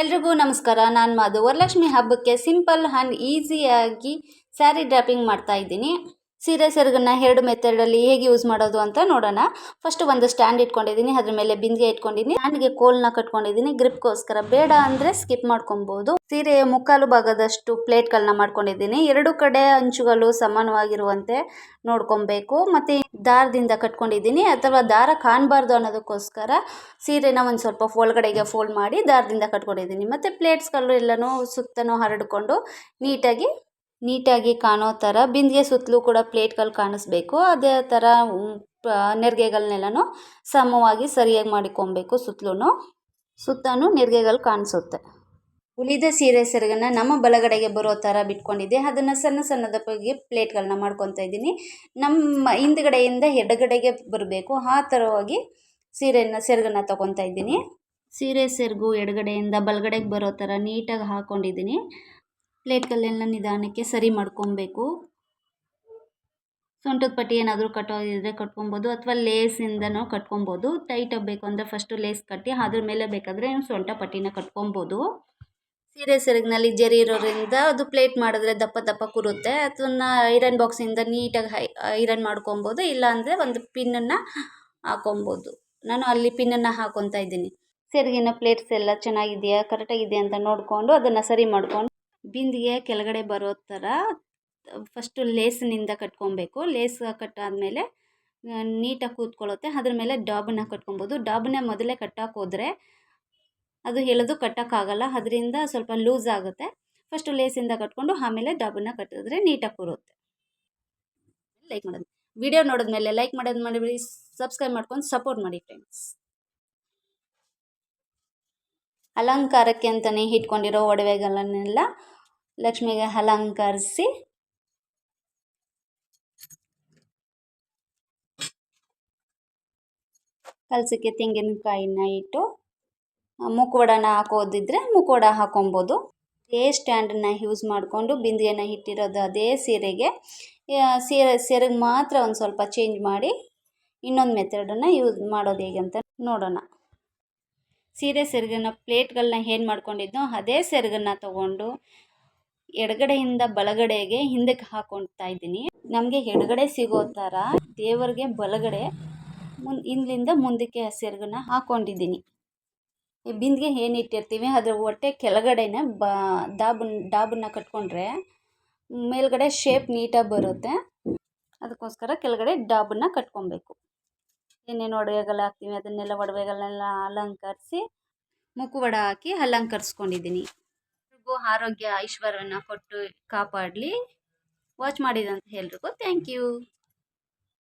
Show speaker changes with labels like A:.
A: ಎಲ್ರಿಗೂ ನಮಸ್ಕಾರ. ನಾನು ಮಾಧು. ವರಲಕ್ಷ್ಮಿ ಹಬ್ಬಕ್ಕೆ ಸಿಂಪಲ್ ಆ್ಯಂಡ್ ಈಸಿಯಾಗಿ ಸ್ಯಾರಿ ಡ್ರಾಪಿಂಗ್ ಮಾಡ್ತಾ ಇದ್ದೀನಿ. ಸೀರೆ, ಸೆರಗನ್ನ ಎರಡು ಮೆಥಡಲ್ಲಿ ಹೇಗೆ ಯೂಸ್ ಮಾಡೋದು ಅಂತ ನೋಡೋಣ. ಫಸ್ಟ್ ಒಂದು ಸ್ಟ್ಯಾಂಡ್ ಇಟ್ಕೊಂಡಿದ್ದೀನಿ, ಅದ್ರ ಮೇಲೆ ಬಿಂದಿಗೆ ಇಟ್ಕೊಂಡಿದ್ದೀನಿ. ಸ್ಟ್ಯಾಂಡ್ಗೆ ಕೋಲ್ನ ಕಟ್ಕೊಂಡಿದ್ದೀನಿ ಗ್ರಿಪ್ಗೋಸ್ಕರ ಬೇಡ ಅಂದರೆ ಸ್ಕಿಪ್ ಮಾಡ್ಕೊಬೋದು. ಸೀರೆಯ ಮುಕ್ಕಾಲು ಭಾಗದಷ್ಟು ಪ್ಲೇಟ್ಗಳನ್ನ ಮಾಡ್ಕೊಂಡಿದ್ದೀನಿ. ಎರಡು ಕಡೆ ಅಂಚುಗಳು ಸಮಾನವಾಗಿರುವಂತೆ ನೋಡ್ಕೊಬೇಕು. ಮತ್ತು ದಾರದಿಂದ ಕಟ್ಕೊಂಡಿದ್ದೀನಿ, ಅಥವಾ ದಾರ ಕಾಣಬಾರ್ದು ಅನ್ನೋದಕ್ಕೋಸ್ಕರ ಸೀರೆನ ಒಂದು ಸ್ವಲ್ಪ ಒಳಗಡೆಗೆ ಫೋಲ್ಡ್ ಮಾಡಿ ದಾರದಿಂದ ಕಟ್ಕೊಂಡಿದ್ದೀನಿ. ಮತ್ತು ಪ್ಲೇಟ್ಸ್ಗಳು ಎಲ್ಲನೂ ಸುತ್ತನೂ ಹರಡಿಕೊಂಡು ನೀಟಾಗಿ ನೀಟಾಗಿ ಕಾಣೋ ಥರ ಬಿಂದಿಗೆ ಸುತ್ತಲೂ ಕೂಡ ಪ್ಲೇಟ್ಗಳು ಕಾಣಿಸ್ಬೇಕು. ಅದೇ ಥರ ನೆರಿಗೆಗಳನ್ನೆಲ್ಲನೂ ಸಮವಾಗಿ ಸರಿಯಾಗಿ ಮಾಡಿಕೊಬೇಕು ಸುತ್ತಲೂ ಸುತ್ತಲೂ ನೆರಿಗೆಗಳು ಕಾಣಿಸುತ್ತೆ. ಉಳಿದ ಸೀರೆ ಸೆರಗನ್ನ ನಮ್ಮ ಬಲಗಡೆಗೆ ಬರೋ ಥರ ಬಿಟ್ಕೊಂಡಿದ್ದೆ. ಅದನ್ನು ಸಣ್ಣ ಸಣ್ಣದಪ್ಪಾಗಿ ಪ್ಲೇಟ್ಗಳನ್ನ ಮಾಡ್ಕೊತಾ ಇದ್ದೀನಿ. ನಮ್ಮ ಹಿಂದ್ಗಡೆಯಿಂದ ಎಡಗಡೆಗೆ ಬರಬೇಕು. ಆ ಥರವಾಗಿ ಸೀರೆಯನ್ನು ಸೆರಗನ್ನ ತೊಗೊತಾ ಇದ್ದೀನಿ. ಸೀರೆ ಸೆರಗು ಎಡಗಡೆಯಿಂದ ಬಲಗಡೆಗೆ ಬರೋ ಥರ ನೀಟಾಗಿ ಹಾಕ್ಕೊಂಡಿದ್ದೀನಿ ಪ್ಲೇಟ್ಗಳೆಲ್ಲ ನಿಧಾನಕ್ಕೆ ಸರಿ ಮಾಡ್ಕೊಬೇಕು. ಸೊಂಟದ ಪಟ್ಟಿ ಏನಾದರೂ ಕಟ್ಟೋದಿದ್ರೆ ಕಟ್ಕೊಬೋದು ಅಥವಾ ಲೇಸಿಂದನೂ ಕಟ್ಕೊಬೋದು. ಟೈಟ್ ಆಗಬೇಕು ಅಂದರೆ ಫಸ್ಟು ಲೇಸ್ ಕಟ್ಟಿ ಅದ್ರ ಮೇಲೆ ಬೇಕಾದರೆ ಸೊಂಟ ಪಟ್ಟಿನ ಕಟ್ಕೊಬೋದು. ಸೀರೆ ಸೆರಗಿನಲ್ಲಿ ಜರಿ ಇರೋದ್ರಿಂದ ಅದು ಪ್ಲೇಟ್ ಮಾಡಿದ್ರೆ ದಪ್ಪ ದಪ್ಪ ಕೂರುತ್ತೆ. ಅದನ್ನು ಐರನ್ ಬಾಕ್ಸಿಂದ ನೀಟಾಗಿ ಹೈ, ಐರನ್ ಮಾಡ್ಕೊಬೋದು. ಇಲ್ಲಾಂದರೆ ಒಂದು ಪಿನ್ನನ್ನು ಹಾಕೊಬೋದು. ನಾನು ಅಲ್ಲಿ ಪಿನ್ನನ್ನು ಹಾಕೊತಾ ಇದ್ದೀನಿ. ಸೆರಗಿನ ಪ್ಲೇಟ್ಸ್ ಎಲ್ಲ ಚೆನ್ನಾಗಿದೆಯಾ? ಕರೆಕ್ಟಾಗಿದೆಯಾ ಅಂತ ನೋಡಿಕೊಂಡು ಅದನ್ನು ಸರಿ ಮಾಡ್ಕೊಂಡು ಬಿಂದಿಗೆ ಕೆಳಗಡೆ ಬರೋ ಥರ, ಫಸ್ಟು ಲೇಸ್ನಿಂದ ಕಟ್ಕೊಬೇಕು. ಲೇಸ್ ಕಟ್ಟಾದಮೇಲೆ ನೀಟಾಗಿ ಕೂತ್ಕೊಳ್ಳುತ್ತೆ. ಅದ್ರ ಮೇಲೆ ಡಾಬನ್ನ ಕಟ್ಕೊಬೋದು. ಡಾಬನ್ನ ಮೊದಲೇ ಕಟ್ಟಕ್ಕೆ ಹೋದರೆ ಅದು ಎಳೆದು ಕಟ್ಟೋಕ್ಕಾಗಲ್ಲ. ಅದರಿಂದ ಸ್ವಲ್ಪ ಲೂಸ್ ಆಗುತ್ತೆ. ಫಸ್ಟು ಲೇಸಿಂದ ಕಟ್ಕೊಂಡು ಆಮೇಲೆ ಡಾಬನ್ನ ಕಟ್ಟಿದ್ರೆ ನೀಟಾಗಿ ಕೂರುತ್ತೆ. ಲೈಕ್ ಮಾಡೋದು. ವಿಡಿಯೋ ನೋಡಿದ್ಮೇಲೆ ಲೈಕ್ ಮಾಡೋದು ಮಾಡಿಬಿಡಿ ಸಬ್ಸ್ಕ್ರೈಬ್ ಮಾಡ್ಕೊಂಡು ಸಪೋರ್ಟ್ ಮಾಡಿ ಫ್ರೆಂಡ್ಸ್ ಅಲಂಕಾರಕ್ಕೆ ಅಂತಲೇ ಇಟ್ಕೊಂಡಿರೋ ಒಡವೆಗಳನ್ನೆಲ್ಲ ಲಕ್ಷ್ಮಿಗೆ ಅಲಂಕರಿಸಿ. ಕಲಸಕ್ಕೆ ತೆಂಗಿನಕಾಯಿನ ಇಟ್ಟು ಮುಖವಾಡನ ಹಾಕೋದಿದ್ರೆ ಮುಖವಾಡ ಹಾಕೊಬೋದು. ಅದೇ ಸ್ಟ್ಯಾಂಡನ್ನ ಯೂಸ್ ಮಾಡಿಕೊಂಡು ಬಿಂದಿಗೆನ ಇಟ್ಟಿರೋದು ಅದೇ ಸೀರೆಗೆ. ಸೀರೆ, ಸೀರೆಗೆ ಮಾತ್ರ ಒಂದು ಸ್ವಲ್ಪ ಚೇಂಜ್ ಮಾಡಿ ಇನ್ನೊಂದು ಮೆಥಡನ್ನು ಯೂಸ್ ಮಾಡೋದು ಹೇಗೆ ಅಂತ ನೋಡೋಣ. ಸೀರೆ ಸೆರಗನ್ನ ಪ್ಲೇಟ್ಗಳನ್ನ ಏನು ಮಾಡ್ಕೊಂಡಿದ್ನೋ ಅದೇ ಸೆರಗನ್ನ ತಗೊಂಡು ಎಡಗಡೆಯಿಂದ ಬಲಗಡೆಗೆ ಹಿಂದಕ್ಕೆ ಹಾಕೊಳ್ತಾ ಇದ್ದೀನಿ. ನಮಗೆ ಎಡಗಡೆ ಸಿಗೋ ಥರ ದೇವರಿಗೆ ಬಲಗಡೆ ಮುನ್ ಹಿಂದಿಂದ ಮುಂದಕ್ಕೆ ಸೆರಗನ್ನ ಈ ಬಿಂದಿಗೆ ಏನಿಟ್ಟಿರ್ತೀವಿ ಅದ್ರ ಹೊಟ್ಟೆ ಕೆಳಗಡೆನೇ ಬ, ಡಾಬನ್, ಡಾಬನ್ನ ಕಟ್ಕೊಂಡ್ರೆ ಮೇಲ್ಗಡೆ ಶೇಪ್ ನೀಟಾಗಿ ಬರುತ್ತೆ. ಅದಕ್ಕೋಸ್ಕರ ಕೆಳಗಡೆ ಡಾಬನ್ನ ಕಟ್ಕೊಬೇಕು. ಏನೇನು ಒಡವೆಗಳು ಹಾಕ್ತೀವಿ ಅದನ್ನೆಲ್ಲ ಒಡವೆಗಳನ್ನೆಲ್ಲ ಅಲಂಕರಿಸಿ ಮುಖವಾಡ ಹಾಕಿ ಅಲಂಕರಿಸ್ಕೊಂಡಿದ್ದೀನಿ. ಆರೋಗ್ಯ ಐಶ್ವರ್ಯನ ಕೊಟ್ಟು ಕಾಪಾಡಲಿ. ವಾಚ್ ಮಾಡಿದಂತ ಎಲ್ರಿಗೂ ಥ್ಯಾಂಕ್ ಯು